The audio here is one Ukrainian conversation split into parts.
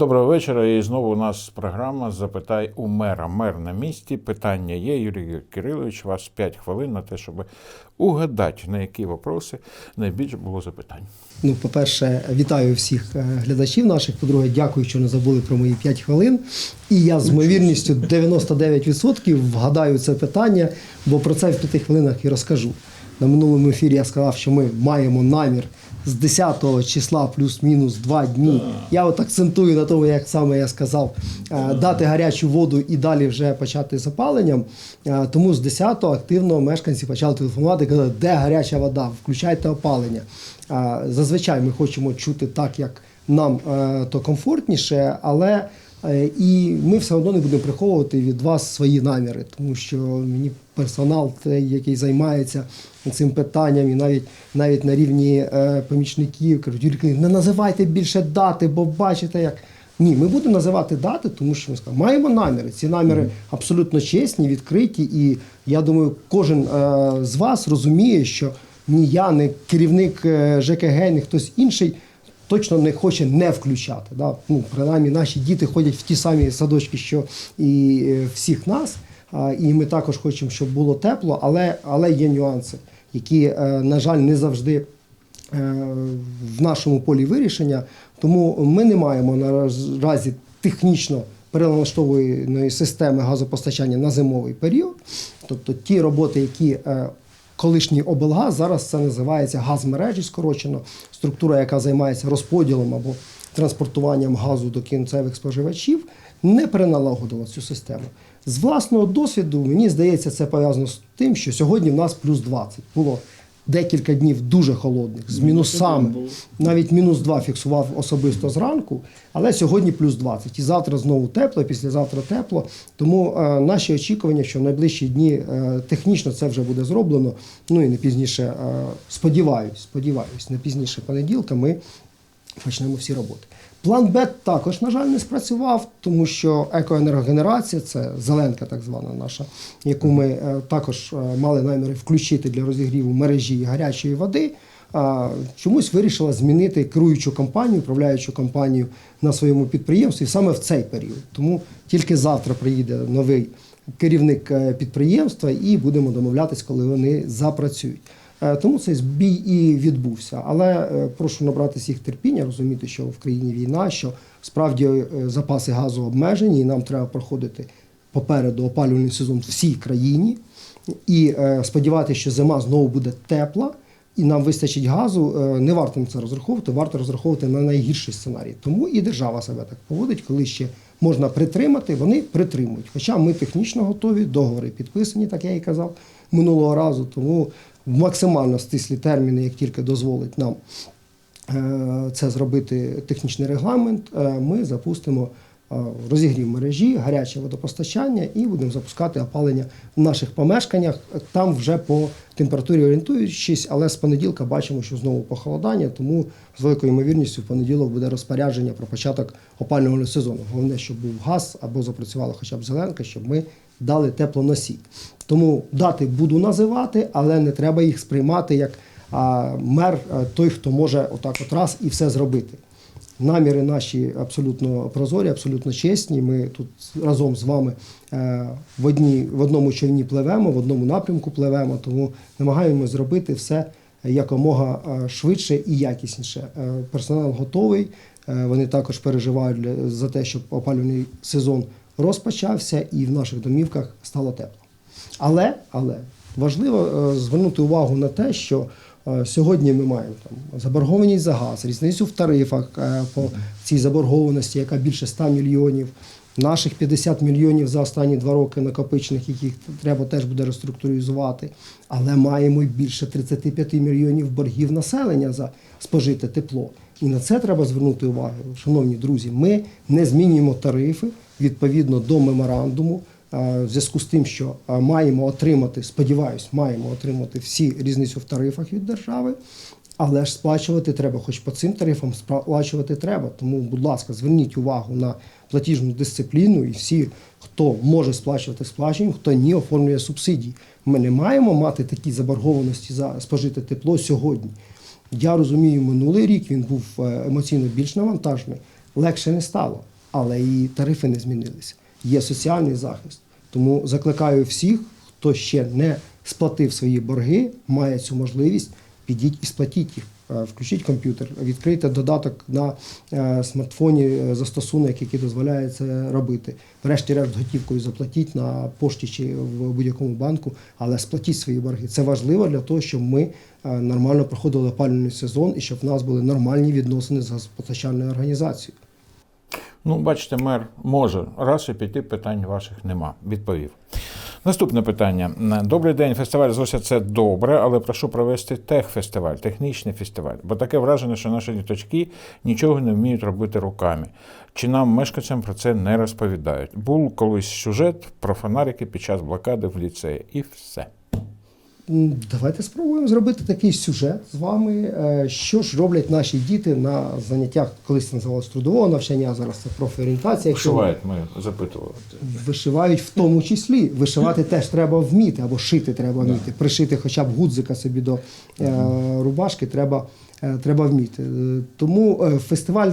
Доброго вечора. І знову у нас програма Запитай у мера. Мер на місці. Питання є. Юрій Кирилович, у вас 5 хвилин на те, щоб угадати, на які вопроси найбільше було запитань. Ну, по-перше, вітаю всіх е, глядачів наших. По-друге, дякую, що не забули про мої 5 хвилин. І я з ймовірністю 99% вгадаю це питання, бо про це в 5 хвилинах і розкажу. На минулому ефірі я сказав, що ми маємо намір з 10 числа плюс-мінус 2 дні. Я от акцентую на тому, як саме я сказав, е, дати гарячу воду і далі вже почати з опаленням. Е, Тому з 10 активно мешканці почали телефонувати, казали, де гаряча вода, включайте опалення. Зазвичай ми хочемо чути так, як нам е, то комфортніше, але е, і ми все одно не будемо приховувати від вас свої наміри, тому що мені персонал, той, який займається цим питанням, і навіть навіть на рівні е, помічників кажуть, Юрій не називайте більше дати, бо бачите, як. Ні, ми будемо називати дати, тому що ми скажемо, маємо наміри. Ці наміри абсолютно чесні, відкриті, і я думаю, кожен е, з вас розуміє, що ні я, ні керівник е, ЖКГ, ні хтось інший точно не хоче не включати. Да? Ну, принаймні, наші діти ходять в ті самі садочки, що і е, всіх нас. І ми також хочемо, щоб було тепло, але, але є нюанси, які, е, на жаль, не завжди е, в нашому полі вирішення. Тому ми не маємо наразі технічно перелаштованої системи газопостачання на зимовий період. Тобто ті роботи, які колишній облгаз, зараз це називається газмережі скорочено, структура, яка займається розподілом або транспортуванням газу до кінцевих споживачів, не переналагодила цю систему. З власного досвіду, мені здається, це пов'язано з тим, що сьогодні в нас плюс 20. Було декілька днів дуже холодних, з мінусами. Навіть мінус 2 фіксував особисто зранку, але сьогодні плюс 20. І завтра знову тепло, і післязавтра тепло. Тому е, наші очікування, що в найближчі дні е, технічно це вже буде зроблено. Ну і не пізніше, е, сподіваюсь, сподіваюсь, не пізніше понеділка ми почнемо всі роботи. План Б також, на жаль, не спрацював, тому що екоенергогенерація це зеленка, так звана наша, яку ми е, також е, мали наміри включити для розігріву мережі гарячої води. Чомусь вирішила змінити керуючу компанію, управляючу компанію на своєму підприємстві саме в цей період. Тому тільки завтра приїде новий керівник е, підприємства і будемо домовлятись, коли вони запрацюють. Е, Тому цей збій і відбувся. Але е, прошу набратися їх терпіння, розуміти, що в країні війна, що справді е, запаси газу обмежені, і нам треба проходити попереду опалювальний сезон в всій країні. І сподіватися, що зима знову буде тепла, і нам вистачить газу. Не варто на це розраховувати, варто розраховувати на найгірший сценарій. Тому і держава себе так поводить, коли ще можна притримати, вони притримують. Хоча ми технічно готові, договори підписані, так я і казав минулого разу. Тому в максимально стислі терміни, як тільки дозволить нам е, це зробити технічний регламент, е, ми запустимо е, розігрів мережі, гаряче водопостачання і будемо запускати опалення в наших помешканнях. Там вже по температурі орієнтуючись, але з понеділка бачимо, що знову похолодання, тому з великою ймовірністю в понеділок буде розпорядження про початок опалювального сезону. Головне, щоб був газ або запрацювала хоча б зеленка, щоб ми дали теплоносій. Тому дати буду називати, але не треба їх сприймати як мер, той, хто може отак от раз і все зробити. Наміри наші абсолютно прозорі, абсолютно чесні. Ми тут разом з вами е, в, одній, в одному човні пливемо, в одному напрямку пливемо, тому намагаємося зробити все якомога е, швидше і якісніше. Е, Персонал готовий. Вони також переживають за те, щоб опалювальний сезон розпочався і в наших домівках стало тепло. Але, але важливо е, звернути увагу на те, що е, сьогодні ми маємо там заборгованість за газ, різницю в тарифах е, по цій заборгованості, яка більше 100 мільйонів. Наших 50 мільйонів за останні два роки накопичених, яких треба теж буде реструктуризувати. Але маємо більше 35 мільйонів боргів населення за спожите тепло. І на це треба звернути увагу. Шановні друзі, ми не змінюємо тарифи відповідно до меморандуму. е, В зв'язку з тим, що е, маємо отримати, сподіваюсь, маємо отримати всі різницю в тарифах від держави, але ж сплачувати треба, хоч по цим тарифам сплачувати треба. Тому, будь ласка, зверніть увагу на платіжну дисципліну і всі, хто може сплачувати, сплачуємо, хто ні, оформлює субсидії. Ми не маємо мати такі заборгованості за спожите тепло сьогодні. Я розумію, минулий рік він був е, емоційно більш навантажений. Легше не стало, але і тарифи не змінилися. Є соціальний захист. Тому закликаю всіх, хто ще не сплатив свої борги, має цю можливість, підіть і сплатіть їх. Е, Включіть комп'ютер, відкрийте додаток на е, смартфоні, е, застосунок, який дозволяє це робити. Врешті-решт готівкою заплатіть на пошті чи в будь-якому банку, але сплатіть свої борги. Це важливо для того, щоб ми нормально проходили опалювальний сезон і щоб в нас були нормальні відносини з газопостачальною організацією. Ну, бачите, мер може раз і п'яти питань ваших нема. Відповів. Наступне питання. Добрий день, фестиваль Зося це добре, але прошу провести техфестиваль, технічний фестиваль. Бо таке враження, що наші діточки нічого не вміють робити руками. Чи нам, мешканцям, про це не розповідають? Був колись сюжет про фонарики під час блокади в ліцеї. І все. Давайте спробуємо зробити такий сюжет з вами. Е, Що ж роблять наші діти на заняттях, колись це називалось трудового навчання, а зараз це профорієнтація. Вишивають, ми запитували. Вишивають в тому числі. Вишивати теж треба вміти, або шити треба вміти. Пришити хоча б гудзика собі до е, рубашки треба, е, треба вміти. Тому фестиваль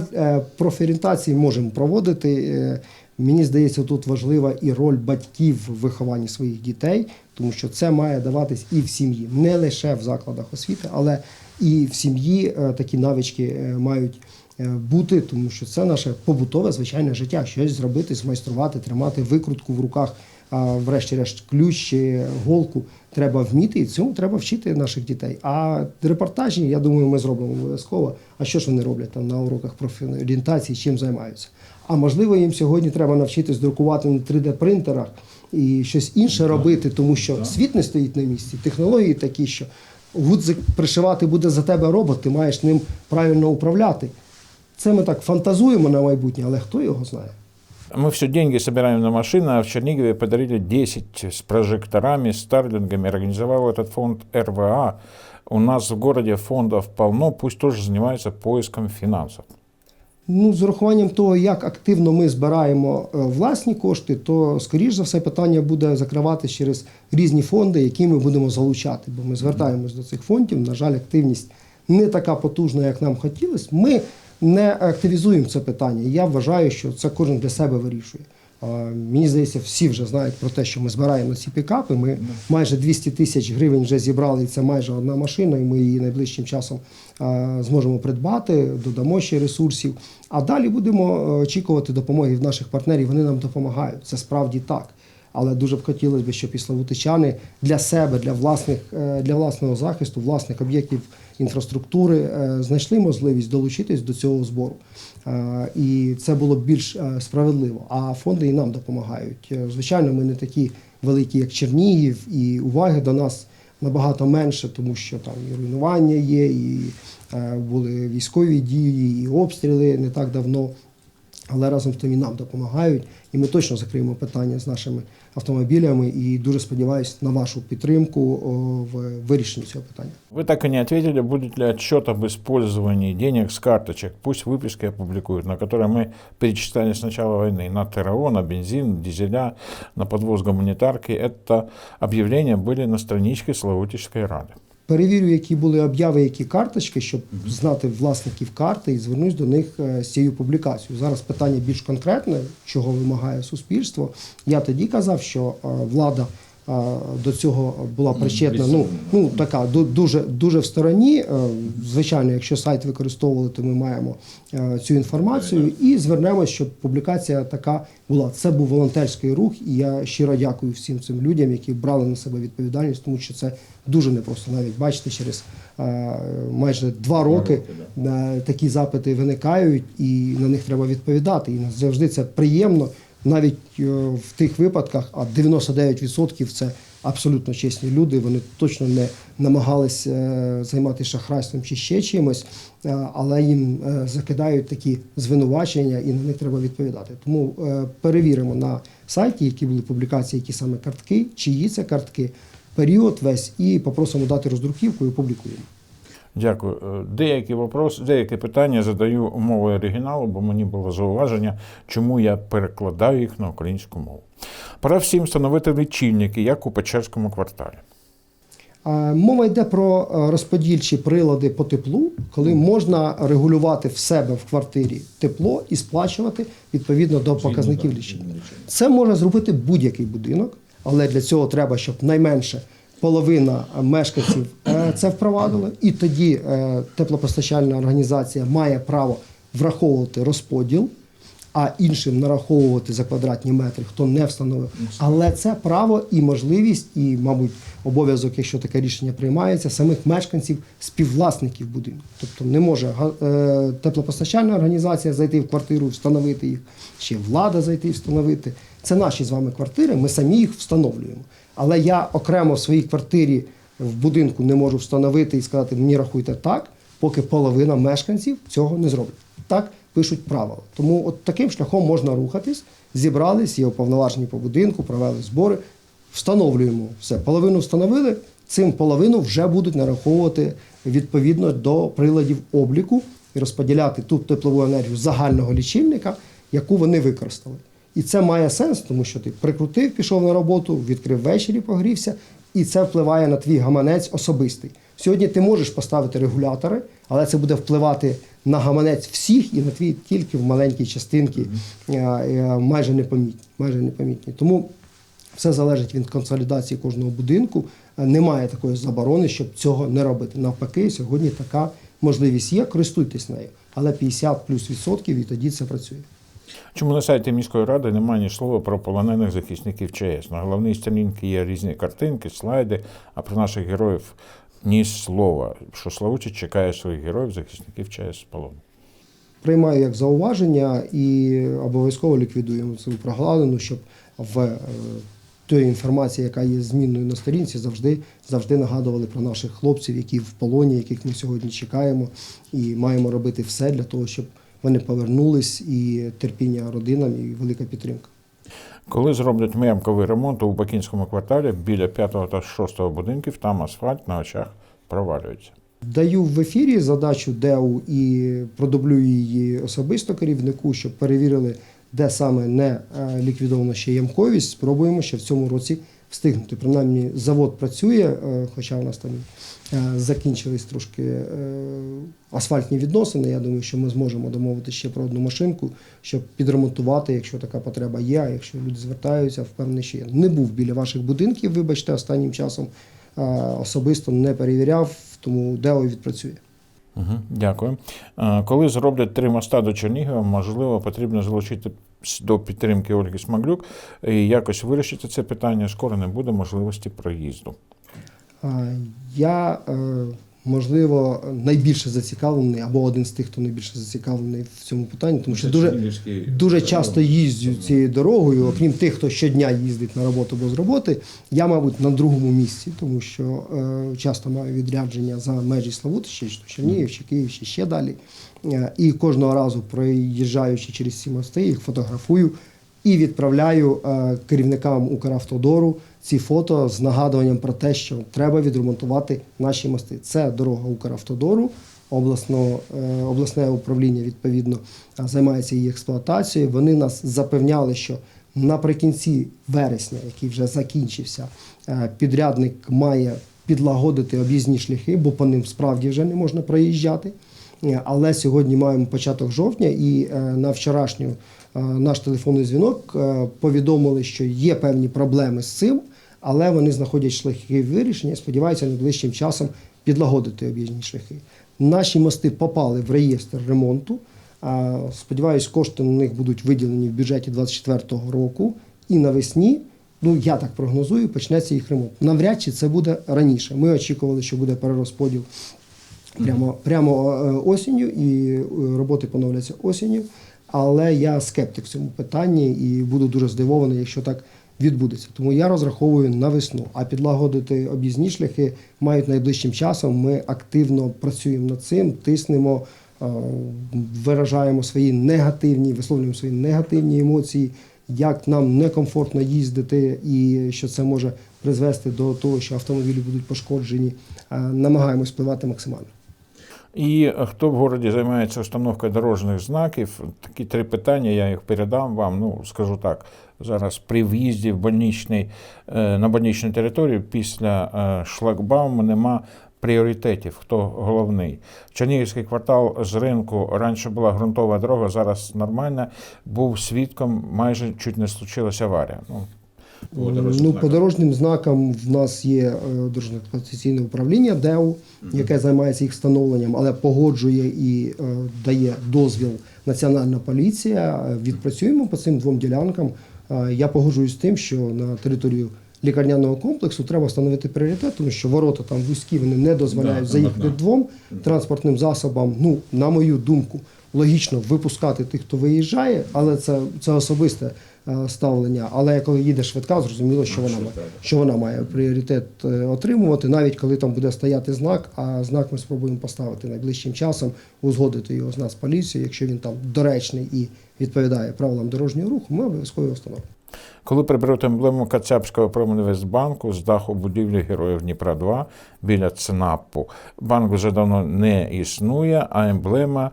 профорієнтації можемо проводити. Мені здається, тут важлива і роль батьків в вихованні своїх дітей, тому що це має даватись і в сім'ї, не лише в закладах освіти, але і в сім'ї е, такі навички е, мають е, бути, тому що це наше побутове звичайне життя. Щось зробити, змайструвати, тримати викрутку в руках, а врешті-решт ключ чи голку треба вміти, і цьому треба вчити наших дітей. А репортажі, я думаю, ми зробимо обов'язково. А що ж вони роблять там на уроках профорієнтації, чим займаються? А можливо, їм сьогодні треба навчитись друкувати на 3D-принтерах і щось інше робити, тому що світ не стоїть на місці. Технології такі, що гудзик пришивати буде за тебе робот, ти маєш ним правильно управляти. Це ми так фантазуємо на майбутнє, але хто його знає? Мы все деньги собираем на машины, а в Чернигове подарили 10 с прожекторами, старлингами. Организовал этот фонд РВА. У нас в городе фондов полно, пусть тоже занимаются поиском финансов. Ну, з урахуванням того, як активно ми збираємо е, власні кошти, то скоріш за все питання буде закривати через різні фонди, які ми будемо залучати. Бо ми звертаємось до цих фондів. На жаль, активність не така потужна, як нам хотілося. Ми не активізуємо це питання. Я вважаю, що це кожен для себе вирішує. Мені здається, всі вже знають про те, що ми збираємо ці пікапи. Ми майже 200 тисяч гривень вже зібрали, і це майже одна машина, і ми її найближчим часом зможемо придбати, додамо ще ресурсів. А далі будемо е, очікувати допомоги від наших партнерів. Вони нам допомагають. Це справді так. Але дуже б хотілося б, щоб і славутичани для себе, для власних е, для власного захисту, власних об'єктів інфраструктури е, знайшли можливість долучитись до цього збору. Е, І це було більш е, справедливо. А фонди і нам допомагають. Звичайно, ми не такі великі, як Чернігів, і уваги до нас набагато менше, тому що там і руйнування є, і були військові дії, і обстріли не так давно. Але разом з тим і нам допомагають, і ми точно закриємо питання з нашими автомобілями. І дуже сподіваюся на вашу підтримку о, в вирішенні цього питання. Вы так и не ответили, будет ли отчет об использовании денег с карточек. Пусть выписки опубликуют, на которые мы перечисляли с начала войны. На ТРО, на бензин, дизеля, на подвоз гуманитарки. Это объявления были на страничке Славутической Рады. Перевірю, які були обяви, які карточки, щоб знати власників карти і звернусь до них е, з цією публікацією. Зараз питання більш конкретне, чого вимагає суспільство. Я тоді казав, що е, влада до цього була причетна. Ну, ну така ду- дуже дуже в стороні. Е, Звичайно, якщо сайт використовували, то ми маємо е, цю інформацію і звернемось, щоб публікація така була. Це був волонтерський рух, і я щиро дякую всім цим людям, які брали на себе відповідальність, тому що це дуже непросто. Навіть бачите, через е, майже два роки такі запити виникають, і на них треба відповідати. І завжди це приємно, навіть е, в тих випадках, а 99% це абсолютно чесні люди. Вони точно не намагались е, займатися шахрайством чи ще чимось, е, але їм закидають такі звинувачення, і на них треба відповідати. Тому перевіримо на сайті, які були публікації, які саме картки, чиї це картки, період весь, і попросимо дати роздруківку і опублікуємо. Дякую. Е, Деякі вопрос, деякі питання задаю мовою оригіналу, бо мені було зауваження, чому я перекладаю їх на українську мову. Пора всім встановити лічильники, як у Печерському кварталі. Е, Мова йде про е, розподільчі прилади по теплу, коли можна регулювати в себе в квартирі тепло і сплачувати відповідно до показників лічильника. Це може зробити будь-який будинок, але для цього треба, щоб найменше половина мешканців е, це впровадили, і тоді е, теплопостачальна організація має право враховувати розподіл, а іншим нараховувати за квадратні метри, хто не встановив. Але це право і можливість, і, мабуть, обов'язок, якщо таке рішення приймається, самих мешканців, співвласників будинку. Тобто не може е, теплопостачальна організація зайти в квартиру, встановити їх, ще влада зайти встановити. Це наші з вами квартири, ми самі їх встановлюємо. Але я окремо в своїй квартирі в будинку не можу встановити і сказати, мені рахуйте так, поки половина мешканців цього не зроблять. Так пишуть правила. Тому от таким шляхом можна рухатись. Зібрались, є уповноважені по будинку, провели збори, встановлюємо все. Половину встановили, цим половину вже будуть нараховувати відповідно до приладів обліку і розподіляти ту теплову енергію загального лічильника, яку вони використали. І це має сенс, тому що ти прикрутив, пішов на роботу, відкрив ввечері, погрівся, і це впливає на твій гаманець особистий. Сьогодні ти можеш поставити регулятори, але це буде впливати на гаманець всіх і на твій тільки в маленькій частинці майже непомітні. Майже непомітні. Тому все залежить від консолідації кожного будинку. Немає такої заборони, щоб цього не робити. Навпаки, сьогодні така можливість є, користуйтесь нею. Але 50 плюс відсотків і тоді це працює. Чому на сайті міської ради немає ні слова про полонених захисників ЧАЕС? На головній сторінці є різні картинки, слайди, а про наших героїв ні слова. Що Славучий чекає своїх героїв, захисників ЧАЕС з полону. Приймаю як зауваження і обов'язково ліквідуємо цю прогалину, щоб в е, тої інформації, яка є змінною на сторінці, завжди, завжди нагадували про наших хлопців, які в полоні, яких ми сьогодні чекаємо, і маємо робити все для того, щоб вони повернулись, і терпіння родинам, і велика підтримка. Коли зроблять мемковий ремонт у Бакінському кварталі біля 5 та 6 будинків, там асфальт на очах провалюється. Даю в ефірі задачу ДЕУ і продублюю її особисто керівнику, щоб перевірили, де саме не е, ліквідовано ще ямковість. Спробуємо ще в цьому році встигнути. Принаймні, завод працює, е, хоча у нас там е, закінчились трошки е, асфальтні відносини. Я думаю, що ми зможемо домовити ще про одну машинку, щоб підремонтувати, якщо така потреба є. Якщо люди звертаються, впевнений, що я не був біля ваших будинків, вибачте, останнім часом особисто не перевіряв, тому ДЕО відпрацює. Дякую. Коли зроблять три моста до Чернігова, можливо, потрібно залучити до підтримки Ольги Смаглюк якось вирішити це питання. Скоро не буде можливості проїзду. Я, е, можливо, найбільше зацікавлений, або один з тих, хто найбільше зацікавлений в цьому питанні, тому що дуже, дуже часто їздю цією дорогою, окрім тих, хто щодня їздить на роботу або з роботи, я, мабуть, на другому місці, тому що е, часто маю відрядження за межі Славутища, Чернігів, чи Київ, чи ще далі. Е, І кожного разу, проїжджаючи через ці мости, їх фотографую і відправляю е, керівникам Укравтодору ці фото з нагадуванням про те, що треба відремонтувати наші мости. Це дорога Укравтодору, обласно, е, обласне управління відповідно е, займається її експлуатацією. Вони нас запевняли, що наприкінці вересня, який вже закінчився, підрядник має підлагодити об'їзні шляхи, бо по ним справді вже не можна проїжджати. Але сьогодні маємо початок жовтня, і на вчорашню наш телефонний дзвінок е, повідомили, що є певні проблеми з цим, але вони знаходять шляхи вирішення. і Сподіваються, найближчим часом підлагодити об'їзні шляхи. Наші мости попали в реєстр ремонту. Е, Сподіваюсь, кошти на них будуть виділені в бюджеті 2024 року і навесні. Ну, я так прогнозую, почнеться їх ремонт. Навряд чи це буде раніше. Ми очікували, що буде перерозподіл прямо, прямо е, осінню, і е, роботи поновляться осінню. Але я скептик в цьому питанні і буду дуже здивований, якщо так відбудеться. Тому я розраховую на весну. А підлагодити об'їзні шляхи мають найближчим часом. Ми активно працюємо над цим, тиснемо, е, виражаємо свої негативні, висловлюємо свої негативні емоції, як нам некомфортно їздити, і що це може призвести до того, що автомобілі будуть пошкоджені. Е, Намагаємось впливати максимально. І е, хто в городі займається установкою дорожніх знаків, такі три питання, я їх передам вам. Ну, скажу так, зараз при в'їзді в больничний, е, на больничну територію після е, шлагбауму нема пріоритетів, хто головний. Чернігівський квартал з ринку раніше була ґрунтова дорога, зараз нормальна. Був свідком, майже чуть не случилася аварія. Ну, по дорожнім Ну, знакам. по дорожнім знакам в нас є е, дорожньо експлуатаційне управління ДЕУ, яке займається їх встановленням, але погоджує і е, дає дозвіл Національна поліція. Е, Відпрацюємо по цим двом ділянкам. Е, Я погоджуюсь з тим, що на територію лікарняного комплексу треба встановити пріоритет, тому що ворота там вузькі, вони не дозволяють Да, заїхати однозначно. двом транспортним засобам. Ну, на мою думку, логічно випускати тих, хто виїжджає, але це, це особисте е, ставлення. Але коли їде швидка, зрозуміло, що вона що вона має пріоритет е, отримувати, навіть коли там буде стояти знак, а знак ми спробуємо поставити найближчим часом, узгодити його з нас поліцією. Якщо він там доречний і відповідає правилам дорожнього руху, ми обов'язково його встановимо. Коли приберуть емблему Кацапського промінвестбанку з даху будівлі Героїв Дніпра 2 біля ЦНАПу, банк вже давно не існує, а емблема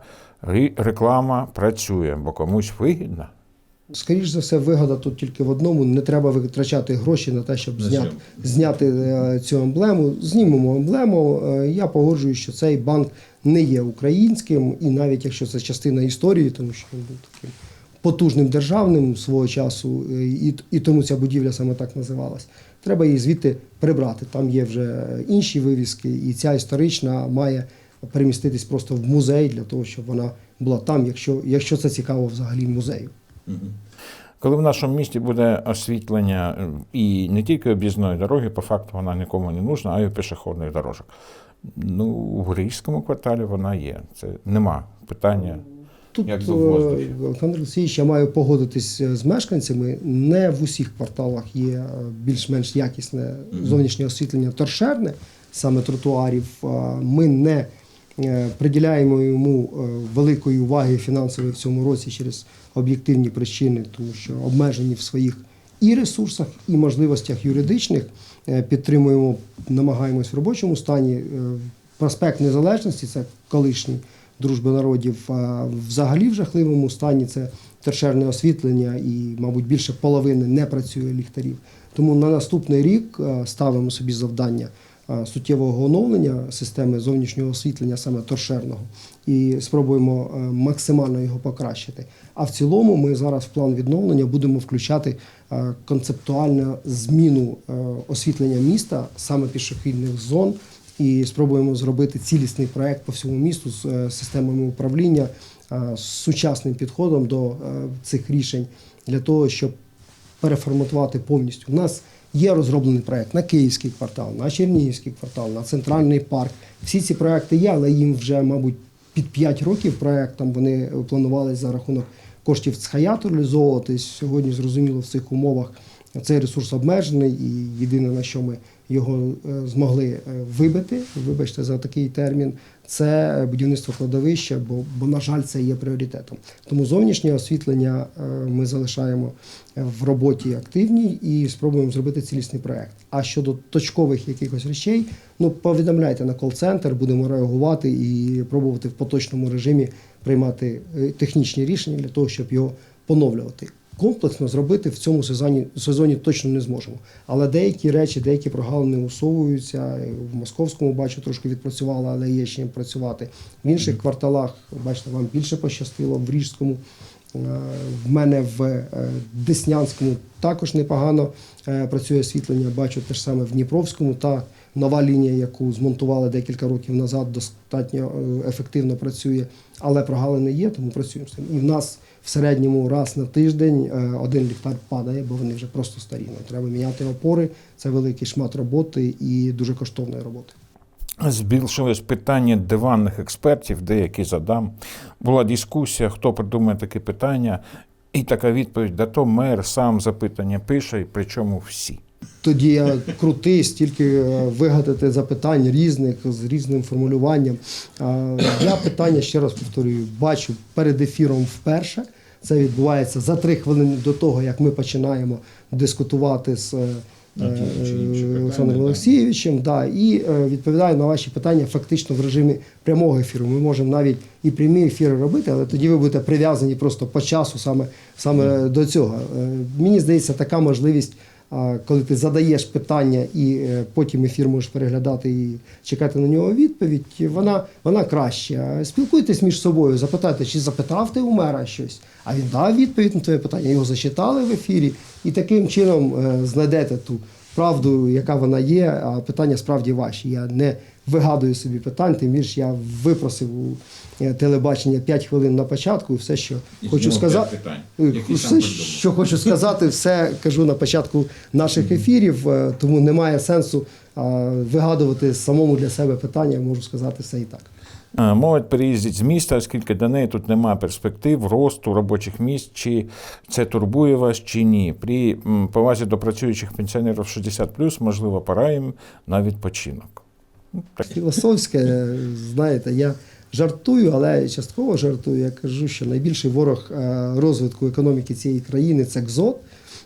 реклама працює, бо комусь вигідна. Скоріше за все, вигода тут тільки в одному. Не треба витрачати гроші на те, щоб зняти, зняти е, цю емблему. Знімемо емблему. Е, Я погоджуюсь, що цей банк не є українським, і навіть якщо це частина історії, тому що він був таким потужним державним свого часу, е, і, і тому ця будівля саме так називалась. Треба її звідти прибрати. Там є вже інші вивіски, і ця історична має переміститись просто в музей для того, щоб вона була там, якщо, якщо це цікаво взагалі музею. Коли в нашому місті буде освітлення е, і не тільки об'їзної дороги, по факту вона нікому не нужна, а й пішохідних дорожок. Ну, у Грійському кварталі вона є. Це нема питання. Тут, Як е, Олександр Олексійович, я маю погодитись е, з мешканцями. Не в усіх кварталах є більш-менш якісне зовнішнє освітлення торшерне, саме тротуарів. Ми не приділяємо йому е, великої уваги фінансової в цьому році через об'єктивні причини, тому що обмежені в своїх і ресурсах, і можливостях юридичних. Е, Підтримуємо, намагаємось в робочому стані. Е, Проспект Незалежності це колишній дружби народів. А взагалі в жахливому стані це торшерне освітлення, і, мабуть, більше половини не працює ліхтарів. Тому на наступний рік е, ставимо собі завдання е, суттєвого оновлення системи зовнішнього освітлення, саме торшерного, і спробуємо е, максимально його покращити. А в цілому ми зараз в план відновлення будемо включати е, концептуальну зміну е, освітлення міста, саме пішохідних зон і спробуємо зробити цілісний проект по всьому місту з е, системами управління, е, з сучасним підходом до е, цих рішень для того, щоб переформатувати повністю. У нас є розроблений проект на Київський квартал, на Чернігівський квартал, на центральний парк. Всі ці проекти є, але їм вже, мабуть, під 5 років проектам вони планувалися за рахунок коштів ЦХАЯТу реалізовуватись. Сьогодні зрозуміло в цих умовах цей ресурс обмежений, і єдине на що ми його е, змогли е, вибити, вибачте за такий термін, це будівництво кладовища, бо, бо на жаль, це є пріоритетом. Тому зовнішнє освітлення е, ми залишаємо в роботі активній і спробуємо зробити цілісний проект. А щодо точкових якихось речей, ну повідомляйте на кол-центр, будемо реагувати і пробувати в поточному режимі приймати е, технічні рішення для того, щоб його поновлювати. Комплексно зробити в цьому сезоні, сезоні точно не зможемо. Але деякі речі, деякі прогалини усовуються. В московському бачу трошки відпрацювали, але є ще чим працювати. В інших кварталах, бачите, вам більше пощастило, в Ріжському. Е, В мене в е, Деснянському також непогано е, працює освітлення. Бачу те ж саме в Дніпровському. Та нова лінія, яку змонтували декілька років назад, достатньо ефективно працює. Але прогалини є, тому працюємо з цим. І в нас в середньому раз на тиждень е, один ліхтар падає, бо вони вже просто старі. Треба міняти опори. Це великий шмат роботи і дуже коштовної роботи. Збільшилось питання диванних експертів, деякі задам. Була дискусія, хто придумає такі питання, і така відповідь: да то мер сам запитання пише, і причому всі. Тоді я крутий, стільки е, вигадати запитань різних з різним формулюванням. Я питання ще раз повторюю, бачу перед ефіром вперше. Це відбувається за три хвилини до того, як ми починаємо дискутувати з е, е, Олександром. Олексійовичем. Да, і е, відповідаю на ваші питання фактично в режимі прямого ефіру. Ми можемо навіть і прямі ефіри робити, але тоді ви будете прив'язані просто по часу саме, саме до цього. Мені здається, така можливість. Коли ти задаєш питання і е, потім ефір можеш переглядати і чекати на нього відповідь, вона, вона краще. Спілкуйтесь між собою, запитайте, чи запитав ти у мера щось, а він дав відповідь на твоє питання, його зачитали в ефірі, і таким чином е, знайдете ту правду, яка вона є, а питання справді ваші. Я не вигадую собі питань, тим більше я випросив у е, телебачення 5 хвилин на початку, все, що І хочу сказати. Е, Все, що хочу сказати, все кажу на початку наших ефірів, е, тому немає сенсу вигадувати самому для себе питання, можу сказати все і так. Молодь переїздить з міста, оскільки для неї тут немає перспектив, росту робочих місць, чи це турбує вас, чи ні. При повазі до працюючих пенсіонерів 60+, можливо, пора їм на відпочинок. Філософське, знаєте, я жартую, але частково жартую. Я кажу, що найбільший ворог е, розвитку економіки цієї країни це КЗОТ.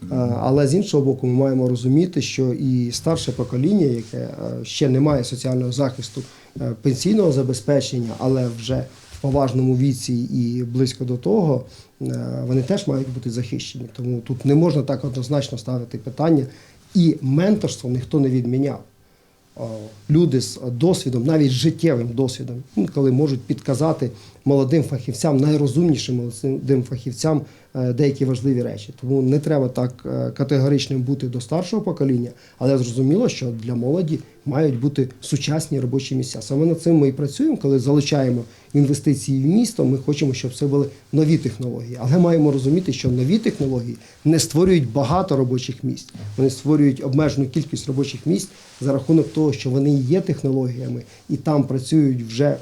Е, Але з іншого боку, ми маємо розуміти, що і старше покоління, яке е, ще не має соціального захисту пенсійного забезпечення, але вже в поважному віці і близько до того, вони теж мають бути захищені. Тому тут не можна так однозначно ставити питання. І менторство ніхто не відміняв. О, люди з досвідом, навіть життєвим досвідом, коли можуть підказати молодим фахівцям, найрозумнішим молодим фахівцям е, деякі важливі речі. Тому не треба так е, категоричним бути до старшого покоління, але зрозуміло, що для молоді мають бути сучасні робочі місця. Саме над цим ми і працюємо, коли залучаємо інвестиції в місто. Ми хочемо, щоб це були нові технології. Але маємо розуміти, що нові технології не створюють багато робочих місць. Вони створюють обмежену кількість робочих місць за рахунок того, що вони є технологіями, і там працюють вже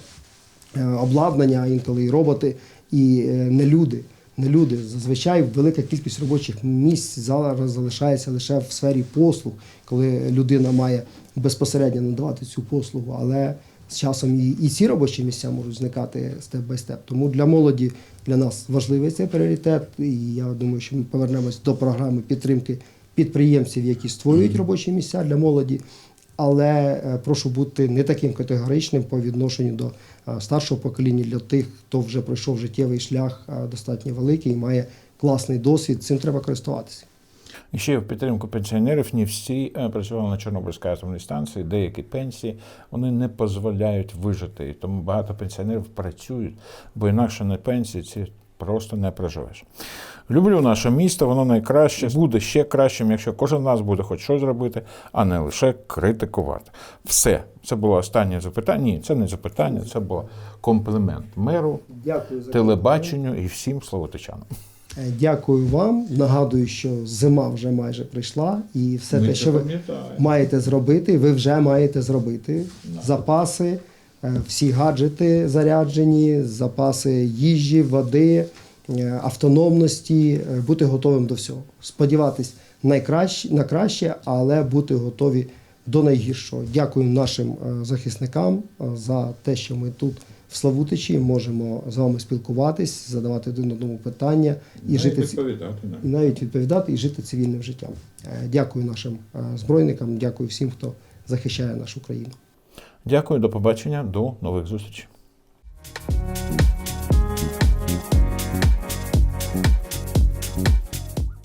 обладнання, інколи і роботи, і е, не люди. Не люди. Зазвичай велика кількість робочих місць зараз залишається лише в сфері послуг, коли людина має безпосередньо надавати цю послугу. Але з часом і, і ці робочі місця можуть зникати степ бай степ. Тому для молоді для нас важливий цей пріоритет. І я думаю, що ми повернемось до програми підтримки підприємців, які створюють робочі місця для молоді. Але е, прошу бути не таким категоричним по відношенню до е, старшого покоління для тих, хто вже пройшов життєвий шлях е, достатньо великий і має класний досвід. Цим треба користуватися. Ще в підтримку пенсіонерів не всі працювали на Чорнобильській атомній станції, деякі пенсії вони не дозволяють вижити. Тому багато пенсіонерів працюють, бо інакше на пенсії ці просто не проживеш. Люблю наше місто, воно найкраще, буде ще кращим, якщо кожен з нас буде хоч щось зробити, а не лише критикувати. Все, це було останнє запитання. Ні, це не запитання, це було комплімент меру, Дякую за телебаченню і всім словотичанам. Е, Дякую вам. Нагадую, що зима вже майже прийшла, і все те, що ви маєте зробити, ви вже маєте зробити. Запаси, всі гаджети заряджені, запаси їжі, води, е, автономності, е, бути готовим до всього. Сподіватись найкраще, на краще, але бути готові до найгіршого. Дякую нашим е, захисникам е, за те, що ми тут в Славутичі можемо з вами спілкуватись, задавати один одному питання і жити ці- відповідати. і навіть відповідати і жити цивільним життям. Е, Дякую нашим е, збройникам, дякую всім, хто захищає нашу країну. Дякую, до побачення, до нових зустрічей.